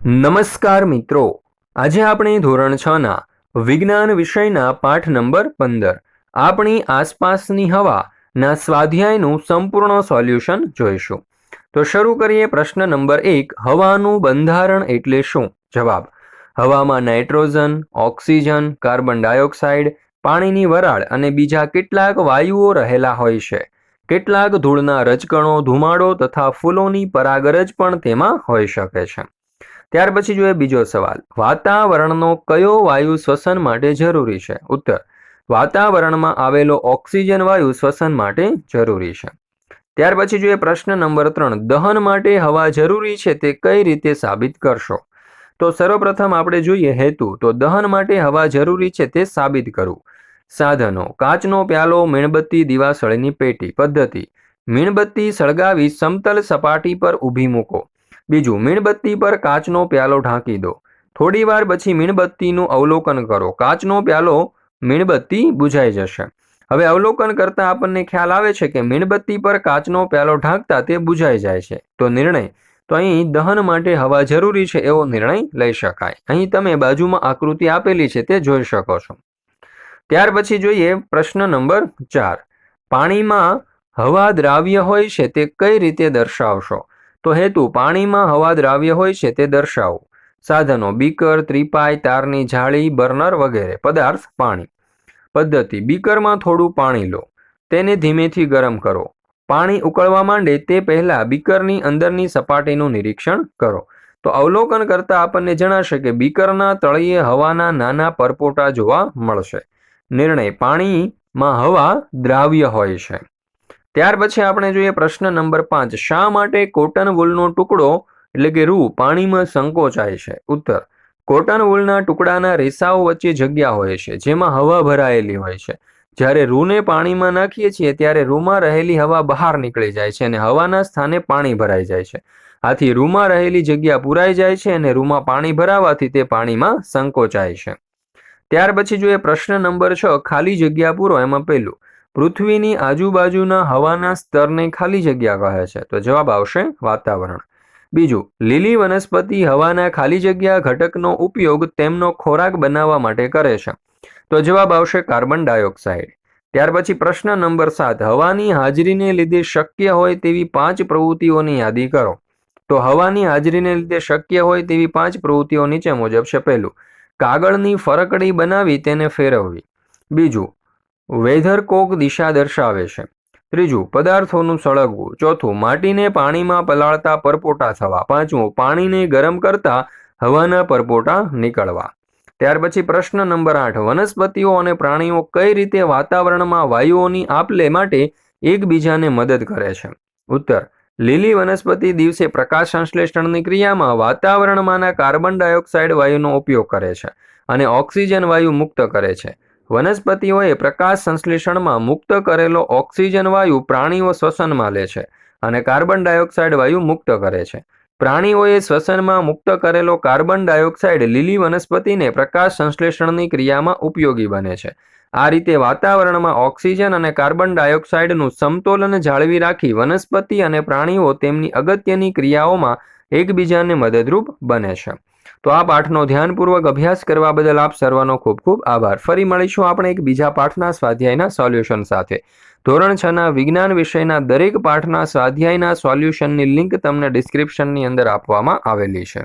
નમસ્કાર મિત્રો. આજે આપણે ધોરણ છ ના વિજ્ઞાન વિષયના પાઠ નંબર પંદર, આપણી આસપાસની હવાના સ્વાધ્યાયનું સંપૂર્ણ સોલ્યુશન જોઈશું. તો શરૂ કરીએ પ્રશ્ન નંબર એક, હવાનું બંધારણ એટલે શું? જવાબ, હવામાં નાઇટ્રોજન, ઓક્સિજન, કાર્બન ડાયોક્સાઇડ, પાણીની વરાળ અને બીજા કેટલાક વાયુઓ રહેલા હોય છે. કેટલાક ધૂળના રજકણો, ધુમાડો તથા ફૂલોની પરાગરજ પણ તેમાં હોઈ શકે છે. ત્યાર પછી જોઈએ બીજો સવાલ. વાતાવરણનો કયો વાયુ શ્વસન માટે જરૂરી છે? ઉત્તર, વાતાવરણમાં આવેલો ઓક્સિજન વાયુ શ્વસન માટે જરૂરી છે. ત્યાર પછી જોઈએ પ્રશ્ન નંબર ત્રણ, દહન માટે હવા જરૂરી છે તે કઈ રીતે સાબિત કરશો? તો સર્વપ્રથમ આપણે જોઈએ હેતુ, તો દહન માટે હવા જરૂરી છે તે સાબિત કરવું. સાધનો, કાચનો પ્યાલો, મીણબત્તી, દીવાસળીની પેટી, પદ્ધતિ. મીણબત્તી સળગાવી સમતલ સપાટી પર ઊભી મૂકો. બીજું, મીણબત્તી પર કાચનો પ્યાલો ઢાંકી દો. થોડી વાર પછી મીણબત્તીનું અવલોકન કરો. કાચનો પ્યાલો મીણબત્તી બુઝાઈ જશે. હવે અવલોકન કરતા આપણને ખ્યાલ આવે છે કે મીણબત્તી પર કાચનો પ્યાલો ઢાંકતા તે બુઝાઈ જાય છે. તો નિર્ણય. તો અહીં દહન માટે હવા જરૂરી છે એવો નિર્ણય લઈ શકાય. અહીં તમે બાજુમાં આકૃતિ આપેલી છે તે જોઈ શકો છો. ત્યાર પછી જોઈએ પ્રશ્ન નંબર ચાર. પાણીમાં હવા દ્રાવ્ય હોય છે તે કઈ રીતે દર્શાવશો? તો હેતુ, પાણીમાં હવા દ્રાવ્ય હોય છે તે દર્શાવો. સાધનો, બીકર, ત્રિપાઈ, તારની જાળી, બર્નર વગેરે, પદાર્થ, પાણી. પદ્ધતિ, બીકરમાં થોડું પાણી લો. તેને ધીમેથી ગરમ કરો. પાણી ઉકળવા માંડે તે પહેલાં બીકરની અંદરની સપાટીનું નિરીક્ષણ કરો. તો અવલોકન કરતાં આપણને જણાશે કે બીકરના તળિયે હવાના નાના પરપોટા જોવા મળશે. નિર્ણય, પાણીમાં હવા દ્રાવ્ય હોય છે. ત્યાર પછી આપણે જોઈએ પ્રશ્ન નંબર પાંચ. શા માટે કોટન વૂલનો ટુકડો, એટલે કે રૂ, પાણીમાં સંકોચાય છે? ઉત્તર. કોટન વૂલના ટુકડાના રેસાઓ વચ્ચે જગ્યા હોય છે, જેમાં હવા ભરાયેલી હોય છે. જ્યારે રૂને પાણીમાં નાખીએ છીએ, ત્યારે રૂમાં રહેલી હવા બહાર નીકળી જાય છે અને હવાના સ્થાને પાણી ભરાઈ જાય છે. આથી રૂમાં રહેલી જગ્યા પુરાઈ જાય છે અને રૂમાં પાણી ભરાવાથી તે પાણીમાં સંકોચાય છે. ત્યાર પછી જોઈએ પ્રશ્ન નંબર છ. ખાલી જગ્યા પૂરો, એમાં પહેલું. પૃથ્વીની આજુબાજુના હવાના સ્તરને ખાલી જગ્યા કહે છે. તો જવાબ આવશે વાતાવરણ. બીજું, લીલી વનસ્પતિ હવાના ખાલી જગ્યા ઘટકનો ઉપયોગ તેમનો ખોરાક બનાવવા માટે કરે છે. તો જવાબ આવશે કાર્બન ડાયોક્સાઇડ. ત્યાર પછી પ્રશ્ન નંબર સાત, હવાની હાજરીને લીધે શક્ય હોય તેવી પાંચ પ્રવૃત્તિઓની યાદી કરો. તો હવાની હાજરીને લીધે શક્ય હોય તેવી પાંચ પ્રવૃત્તિઓ નીચે મુજબ છે. પહેલું, કાગળની ફરકડી બનાવી તેને ફેરવવી. બીજું વેધરકોક દિશા દર્શાવે છે. ત્રીજું, પદાર્થોનું સળગવું. ચોથું, માટીને પાણીમાં પલાળતા પરપોટા થવા. પાંચમું, પાણીને ગરમ કરતા હવાના પરપોટા નીકળવા. ત્યાર પછી પ્રશ્ન નંબર આઠ, વનસ્પતિઓ અને પ્રાણીઓ કઈ રીતે વાતાવરણમાં વાયુઓની આપલે માટે એકબીજાને મદદ કરે છે? ઉત્તર, લીલી વનસ્પતિ દિવસે પ્રકાશ સંશ્લેષણની ક્રિયામાં વાતાવરણમાંના કાર્બન ડાયોક્સાઇડ વાયુનો ઉપયોગ કરે છે અને ઓક્સિજન વાયુ મુક્ત કરે છે. વનસ્પતિઓએ પ્રકાશ સંશ્લેષણમાં મુક્ત કરેલો ઓક્સિજન વાયુ પ્રાણીઓ શ્વસનમાં લે છે અને કાર્બન ડાયોક્સાઇડ વાયુ મુક્ત કરે છે. પ્રાણીઓએ શ્વસનમાં મુક્ત કરેલો કાર્બન ડાયોક્સાઇડ લીલી વનસ્પતિને પ્રકાશ સંશ્લેષણની ક્રિયામાં ઉપયોગી બને છે. આ રીતે વાતાવરણમાં ઓક્સિજન અને કાર્બન ડાયોક્સાઇડનું સમતોલન જાળવી રાખી વનસ્પતિ અને પ્રાણીઓ તેમની અગત્યની ક્રિયાઓમાં એકબીજાને મદદરૂપ બને છે. તો આ પાઠનો ધ્યાનપૂર્વક અભ્યાસ કરવા બદલ આપ સર્વનો ખૂબ ખૂબ આભાર. ફરી મળીશું આપણે એક બીજા પાઠના સ્વાધ્યાયના સોલ્યુશન સાથે. ધોરણ છના વિજ્ઞાન વિષયના દરેક પાઠના સ્વાધ્યાયના સોલ્યુશનની લિંક તમને ડિસ્ક્રિપ્શનની અંદર આપવામાં આવેલી છે.